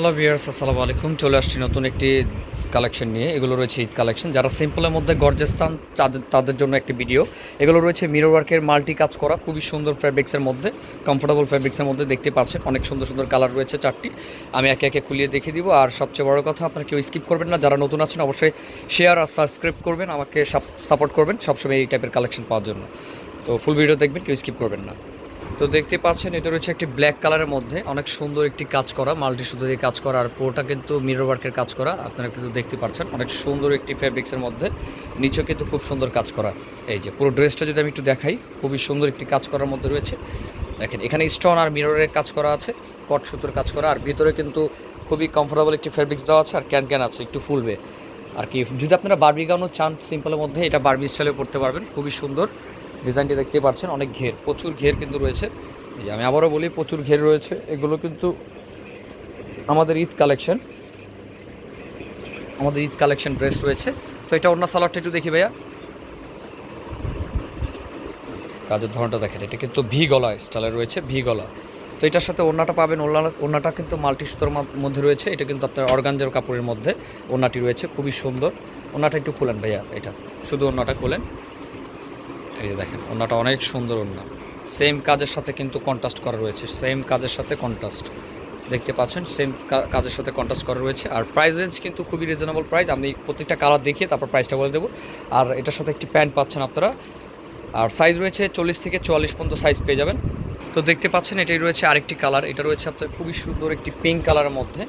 Hello viewers আসসালামু আলাইকুম। চলে আসছি নতুন একটি কালেকশন নিয়ে। এগুলো রয়েছে ঈদ কালেকশন যারা সিম্পলের মধ্যে গর্জেস্তান তাদের তাদের জন্য একটি ভিডিও এগুলো রয়েছে মিরর ওয়ার্কের মাল্টি কাজ করা। খুবই সুন্দর ফ্যাব্রিক্সের মধ্যে কমফোর্টেবল ফ্যাব্রিক্সের মধ্যে দেখতে পাচ্ছেন। অনেক সুন্দর সুন্দর কালার রয়েছে চারটি। আমি একে একে খুলিয়ে দেখিয়ে দিব। আর সবচেয়ে বড় কথা, আপনারা কেউ স্কিপ করবেন না। যারা নতুন আছেন, অবশ্যই শেয়ার আর সাবস্ক্রাইব করবেন। আমাকে সাপোর্ট করবেন সবসময় এই টাইপের কালেকশন পাওয়ার জন্য। তো ফুল ভিডিও দেখবেন, কেউ স্কিপ করবেন না। তো দেখতে পাচ্ছেন, এটা রয়েছে একটি ব্ল্যাক কালারের মধ্যে। অনেক সুন্দর একটি কাজ করা, মাল্টি সুতো দিয়ে কাজ করা, আর পুরোটা কিন্তু মিরর ওয়ার্কের কাজ করা, আপনারা কিন্তু দেখতে পাচ্ছেন। অনেক সুন্দর একটি ফ্যাব্রিক্সের মধ্যে, নিচেও কিন্তু খুব সুন্দর কাজ করা। এই যে পুরো ড্রেসটা যদি আমি একটু দেখাই, খুবই সুন্দর একটি কাজ করার মধ্যে রয়েছে। দেখেন, এখানে স্টোন আর মিররের কাজ করা আছে কট সুতোর কাজ করা, আর ভিতরে কিন্তু খুবই কমফোর্টেবল একটি ফ্যাব্রিক্স দেওয়া আছে, আর ক্যান ক্যান আছে, একটু ফুলবে। আর কি, যদি আপনারা বারবি গাউনও চান সিম্পলের মধ্যে, এটা বার্বি স্টাইলে পড়তে পারবেন, খুবই সুন্দর। ডিজাইনটি দেখতে পাচ্ছেন, অনেক ঘের, প্রচুর ঘের কিন্তু রয়েছে। আমি আবারও বলি, প্রচুর ঘের রয়েছে। এগুলো কিন্তু আমাদের ঈদ কালেকশন। আমাদের ঈদ কালেকশন ড্রেস রয়েছে। তো এটা অন্য সালাডটা একটু দেখি ভাইয়া। কাজের ধরনটা দেখেন, এটা কিন্তু ভি গলা স্টাইলে রয়েছে, ভি গলা। তো এটার সাথে ওড়নাটা পাবেন, ওড়না, ওড়নাটা কিন্তু মাল্টি সুতোর মধ্যে রয়েছে। এটা কিন্তু আপনার অর্গানজার কাপড়ের মধ্যে ওড়নাটি রয়েছে, খুবই সুন্দর। ওড়নাটা একটু খুলেন ভাইয়া, এটা। শুধু ওড়নাটা খুলেন। এই দেখেন, ওড়নাটা অনেক সুন্দর ওড়না। সেম কাজের সাথে কিন্তু কন্ট্রাস্ট করা রয়েছে। সেম কাজের সাথে কন্ট্রাস্ট দেখতে পাচ্ছেন সেম কাজের সাথে কন্ট্রাস্ট করা রয়েছে। আর প্রাইস রেঞ্জ কিন্তু খুবই রিজনেবল প্রাইস আমি প্রত্যেকটা কালার দেখিয়ে তারপর প্রাইসটা বলে দেবো। আর এটার সাথে একটি প্যান্ট পাচ্ছেন আপনারা। আর সাইজ রয়েছে চল্লিশ থেকে চুয়াল্লিশ পর্যন্ত সাইজ পেয়ে যাবেন। তো দেখতে পাচ্ছেন, এটাই রয়েছে আরেকটি কালার এটা রয়েছে আপনার খুবই সুন্দর একটি পিঙ্ক কালারের মধ্যে।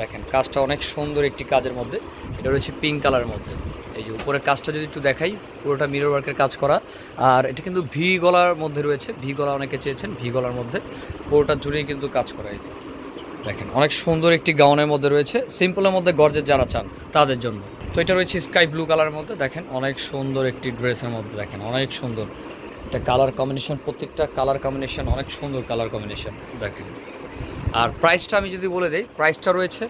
দেখেন, কাজটা অনেক সুন্দর একটি কাজের মধ্যে। এটা রয়েছে পিঙ্ক কালারের মধ্যে। এই যে উপরের কাজটা যদি একটু দেখাই, পুরোটা মিরর ওয়ার্কের কাজ করা। আর এটা কিন্তু ভি গলার মধ্যে রয়েছে। ভি গলা অনেকে চেয়েছেন ভি গলার মধ্যে। পুরোটা জুড়েই কিন্তু কাজ করা এই দেখেন, অনেক সুন্দর একটি গাউনের মধ্যে রয়েছে। সিম্পলের মধ্যে গর্জের যারা চান, তাদের জন্য। তো এটা রয়েছে স্কাই ব্লু কালারের মধ্যে। দেখেন, অনেক সুন্দর একটি ড্রেসের মধ্যে। দেখেন, অনেক সুন্দর। এটা কালার কম্বিনেশন প্রত্যেকটা কালার কম্বিনেশন অনেক সুন্দর কালার কম্বিনেশন দেখেন। আর প্রাইসটা আমি যদি বলে দিই প্রাইসটা রয়েছে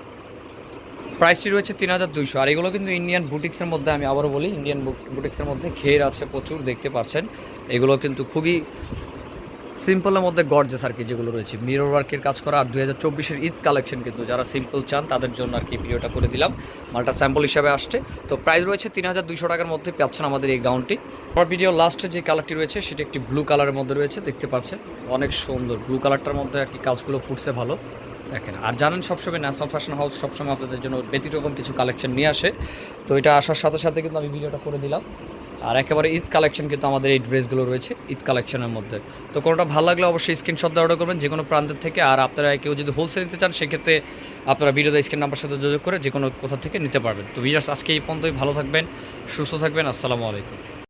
প্রাইসটি রয়েছে তিন হাজার দুইশো। আর এগুলো কিন্তু ইন্ডিয়ান বুটিক্সের মধ্যে, আমি আবারও বলি ইন্ডিয়ান বুটিক্সের মধ্যে ঘের আছে, প্রচুর দেখতে পাচ্ছেন। এগুলো কিন্তু খুবই সিম্পলের মধ্যে গর্জেস আর কি যেগুলো রয়েছে। মিরর ওয়ার্কের কাজ করা, আর দুই হাজার চব্বিশের ঈদ কালেকশন কিন্তু যারা সিম্পল চান, তাদের জন্য আর কি ভিডিওটা করে দিলাম। মালটা স্যাম্পল হিসাবে আসছে। তো প্রাইস রয়েছে তিন হাজার দুইশো টাকার মধ্যে পাচ্ছেন আমাদের এই গাউনটি আমার ভিডিও লাস্টে যে কালারটি রয়েছে, সেটি একটি ব্লু কালারের মধ্যে রয়েছে, দেখতে পাচ্ছেন। অনেক সুন্দর ব্লু কালারটার মধ্যে আর কি কাজগুলো ফুটছে ভালো। দেখেন, আর জানেন সবসময় ন্যাশনাল ফ্যাশন হাউস সবসময় আপনাদের জন্য ব্যতিরকম কিছু কালেকশন নিয়ে আসে। তো এটা আসার সাথে সাথে কিন্তু আমি ভিডিওটা করে দিলাম। আর একেবারে ঈদ কালেকশন কিন্তু আমাদের এই ড্রেসগুলো রয়েছে, ঈদ কালেকশনের মধ্যে। তো কোনোটা ভালো লাগলে অবশ্যই স্ক্রিনশট দিয়ে অর্ডার করবেন যে কোনো প্রান্তের থেকে। আর আপনারা কেউ যদি হোলসেল নিতে চান, সেক্ষেত্রে আপনারা ভিডিওতে স্ক্রিন নাম্বার সাথে যোগাযোগ করে যে কোনো কোথা থেকে নিতে পারবেন। তো ভিডিওস আজকে এই পর্যন্তই। ভালো থাকবেন, সুস্থ থাকবেন। আসসালামু আলাইকুম।